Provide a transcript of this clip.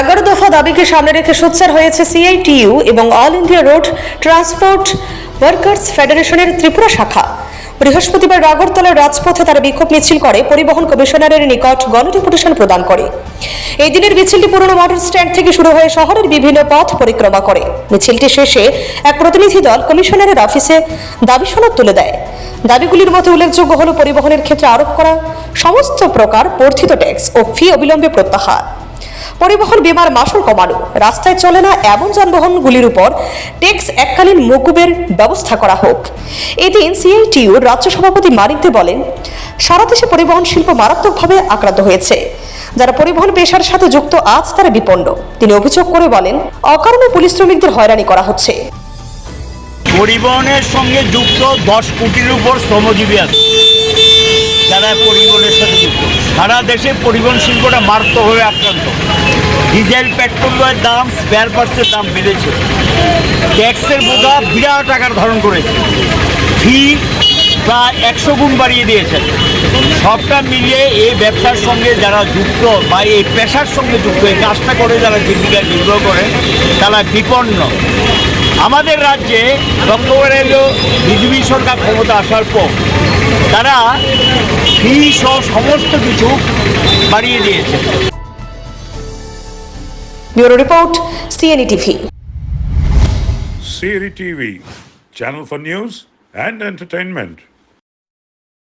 এগারো দফা দাবিকে সামনে রেখে সোচ্চার হয়েছে সিআইটিইউ এবং all India road transport workers ফেডারেশনের ত্রিপুরা শাখা। বৃহস্পতিবার রাগরতলার রাজপথে তারা বিক্ষোভ মিছিল করে, পরিবহন কমিশনারের নিকট গণডেপুটেশন প্রদান করে। এই দিনের মিছিলটি পুরনো মোটর স্ট্যান্ড থেকে শুরু হয়ে শহরের বিভিন্ন পথ পরিক্রমা করে। মিছিলটি শেষে এক প্রতিনিধি দল কমিশনারের অফিসে দাবি সনদ তুলে দেয়। দাবিগুলির মধ্যে উল্লেখযোগ্য হল পরিবহনের ক্ষেত্রে আরোপ করা সমস্ত প্রকার বর্ধিত ট্যাক্স ও ফি অবিলম্বে প্রত্যাহার। পরিবহন বিমার মাসুল কমানো। রাস্তায় চলে না এমন যানবাহনগুলির উপর ট্যাক্স এককালীন মকুবের ব্যবস্থা করা হোক। এদিন সিআইটিউর রাজ্য সভাপতি মানিক দে বলেন, সারা দেশে পরিবহন শিল্প মারাত্মকভাবে আক্রান্ত হয়েছে। যারা পরিবহন পেশার সাথে যুক্ত, আজ তারা বিপন্ন। তিনি অভিযোগ করে বলেন, অকারণে পুলিশ শ্রমিকদের হয়রানি করা হচ্ছে। পরিবহনের সঙ্গে যুক্ত দশ কোটির উপর শ্রমজীবী আছে। যারা পরিবহনের সাথে যুক্ত। সারা দেশে পরিবহন শিল্পটা মারাত্মকভাবে আক্রান্ত। ডিজেল পেট্রোলের দাম স্পেয়ার পার্টসের দাম বেড়েছে। ট্যাক্সের বোঝা বিরাট টাকার ধারণ করেছে। ফি প্রায় একশো গুণ বাড়িয়ে দিয়েছেন সবটা মিলিয়ে এই ব্যবসার সঙ্গে যারা যুক্ত বা এই পেশার সঙ্গে যুক্ত, এই কাজটা করে যারা জীবিকা নির্ভর করে, তারা বিপন্ন। আমাদের রাজ্যে এলো বিজেপি সরকার ক্ষমতা আসার পর তারা ফি সহ সমস্ত কিছু বাড়িয়ে দিয়েছে bureau report CNE TV Siri TV, channel for news and entertainment.